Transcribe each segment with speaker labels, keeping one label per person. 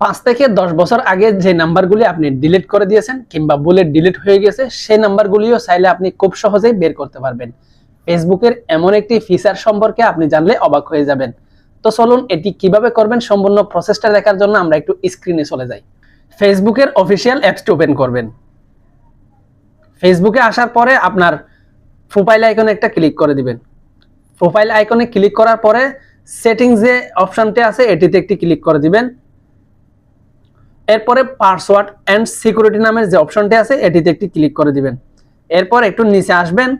Speaker 1: পাঁচ থেকে দশ বছর আগে যে নাম্বারগুলি আপনি ডিলিট করে দিয়েছেন কিংবা বুলেট ডিলিট হয়ে গেছে, সেই নাম্বারগুলিও চাইলে আপনি খুব সহজেই বের করতে পারবেন। ফেসবুকের এমন একটি ফিচার সম্পর্কে আপনি জানলে অবাক হয়ে যাবেন। তো চলুন এটি কীভাবে করবেন সম্পূর্ণ প্রসেসটা দেখার জন্য আমরা একটু স্ক্রিনে চলে যাই। ফেসবুকের অফিসিয়াল অ্যাপসটি ওপেন করবেন। ফেসবুকে আসার পরে আপনার প্রোফাইল আইকনে একটা ক্লিক করে দিবেন। প্রোফাইল আইকনে ক্লিক করার পরে সেটিংস যে অপশনটি আছে, এটিতে একটি ক্লিক করে দিবেন। এরপরে পাসওয়ার্ড অ্যান্ড সিকিউরিটি নামের যে অপশনটি আছে, এটিতে একটি ক্লিক করে দিবেন। এরপর একটু নিচে আসবেন।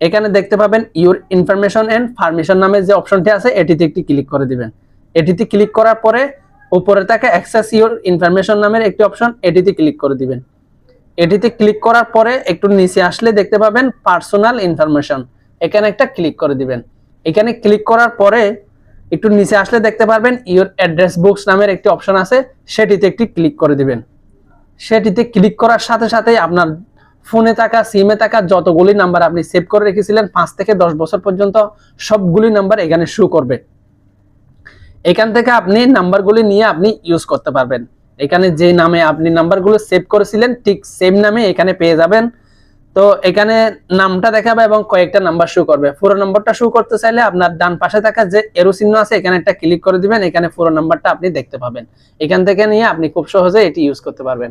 Speaker 1: এখানে দেখতে পাবেন ইউর ইনফরমেশন এন্ড পারমিশন নামের যে অপশনটি আছে, এটিতে একটি ক্লিক করে দিবেন। এটিতে ক্লিক করার পরে উপরে থাকে অ্যাক্সেস ইউর ইনফরমেশন নামের একটি অপশন এটিতে ক্লিক করে দিবেন। এটিতে ক্লিক করার পরে একটু নিচে আসলে দেখতে পাবেন পার্সোনাল ইনফরমেশন এখানে একটা ক্লিক করে দিবেন। এখানে ক্লিক করার পরে একটু নিচে আসলে দেখতে পারবেন ইউর অ্যাড্রেস বুকস নামের একটি অপশন আছে, সেটিতে একটি ক্লিক করে দিবেন। সেটিতে ক্লিক করার সাথে সাথে আপনার ফোনে থাকা সিমে থাকা যতগুলি নাম্বার আপনি সেভ করে রেখেছিলেন, পাঁচ থেকে দশ বছর পর্যন্ত সবগুলি নাম্বার এখানে শো করবে। এখান থেকে আপনি নাম্বারগুলি নিয়ে আপনি ইউজ করতে পারবেন। এখানে যে নামে আপনি নাম্বারগুলো সেভ করেছিলেন, ঠিক সেম নামে এখানে পেয়ে যাবেন। তো এখানে নামটা দেখাবে এবং কয়েকটা নাম্বার শু করবে। পুরো নাম্বারটা শো করতে চাইলে আপনার ডান পাশে থাকা যে এরো চিহ্ন আছে, এখানে একটা ক্লিক করে দিবেন, এখানে পুরো নাম্বারটা আপনি দেখতে পাবেন। এখান থেকে নিয়ে আপনি খুব সহজে এটি ইউজ করতে পারবেন।